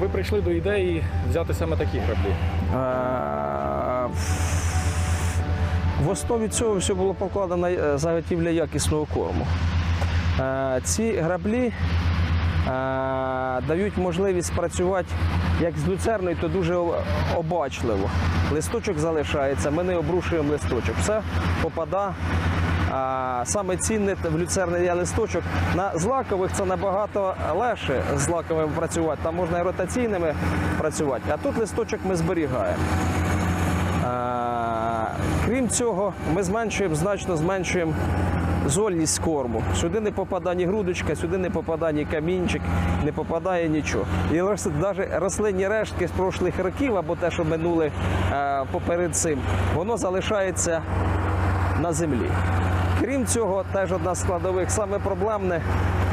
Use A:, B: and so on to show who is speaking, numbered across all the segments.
A: ви прийшли до ідеї взяти саме такі граблі?
B: Е, В основі цього все було покладено е, заготівля якісного корму. Е, Ці граблі дають можливість працювати як з люцерною, то дуже обачливо. Листочок залишається, ми не обрушуємо листочок. Все попада. Саме цінне в люцерні є листочок. На злакових це набагато легше з злаковими працювати. Там можна і ротаційними працювати. А тут листочок ми зберігаємо. Крім цього, ми зменшуємо, значно зменшуємо зольність корму. Сюди не попадає ні грудочка, сюди не попадає ні камінчик, не попадає нічого. І навіть рослинні рештки з прошлих років, або те, що минули поперед цим, воно залишається на землі. Крім цього, теж одна з складових саме проблемне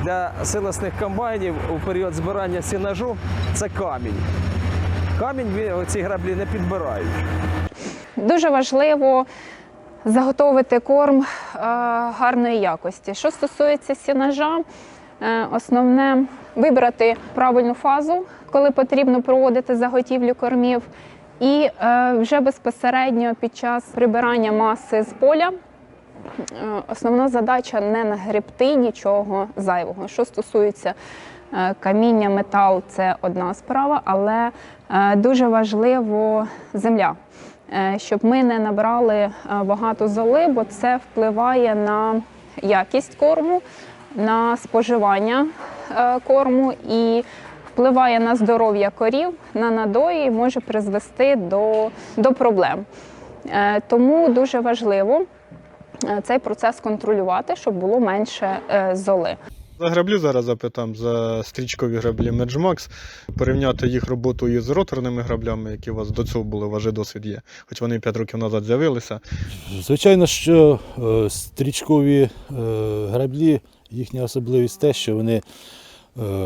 B: для силосних комбайнів у період збирання сінажу це камінь. Камінь ці граблі не підбирають.
C: Дуже важливо заготовити корм е, гарної якості. Що стосується сінажа, е, основне вибрати правильну фазу, коли потрібно проводити заготівлю кормів, і е, вже безпосередньо під час прибирання маси з поля. Е, Основна задача не нагребти нічого зайвого. Що стосується е, каміння, метал це одна справа, але е, дуже важливо земля, щоб ми не набрали багато золи, бо це впливає на якість корму, на споживання корму і впливає на здоров'я корів, на надої може призвести до, до проблем. Тому дуже важливо цей процес контролювати, щоб було менше е, золи.
D: За граблі зараз запитам за стрічкові граблі Меджмакс, порівняти їх роботу із роторними граблями, які у вас до цього були, у вас досвід є, хоч вони 5 років назад з'явилися.
E: Звичайно, що е, стрічкові е, граблі, їхня особливість те, що вони е,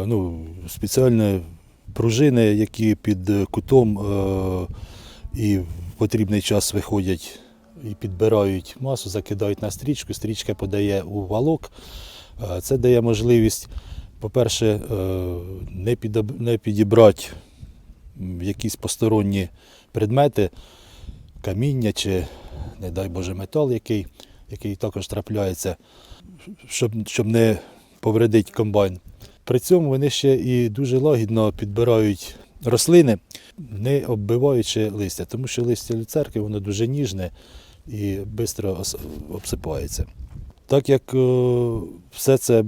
E: ну, спеціальні пружини, які під кутом е, і в потрібний час виходять і підбирають масу, закидають на стрічку, стрічка подає у валок. Е, Це дає можливість, по-перше, е, не, підібрати якісь посторонні предмети, каміння чи, не дай Боже, метал, який, який також трапляється, щоб, щоб не повредити комбайн. При цьому вони ще і дуже лагідно підбирають рослини, не оббиваючи листя, тому що листя люцерки воно дуже ніжне і швидко обсипається. Так як е, все це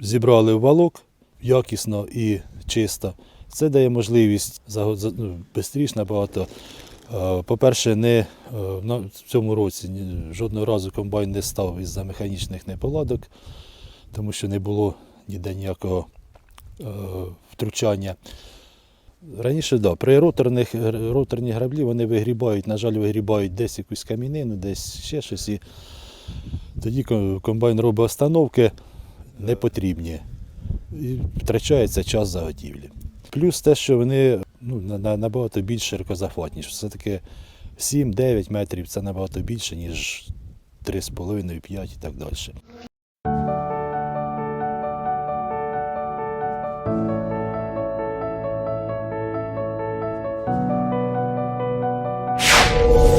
E: зібрали в валок якісно і чисто, це дає можливість за, ну, швидше набагато. Е, По-перше, не, е, в цьому році жодного разу комбайн не став із-за механічних неполадок, тому що не було ніде ніякого е, втручання. Раніше, да, при роторних, роторні граблі вони вигрібають, на жаль, вигрібають десь якусь камінину, десь ще щось. І тоді комбайн робить остановки непотрібні. І втрачається час заготівлі. Плюс те, що вони ну, на- на- набагато більш широкозахватніші. Все-таки 7-9 метрів це набагато більше, ніж 3,5-5 і так далі. Oh.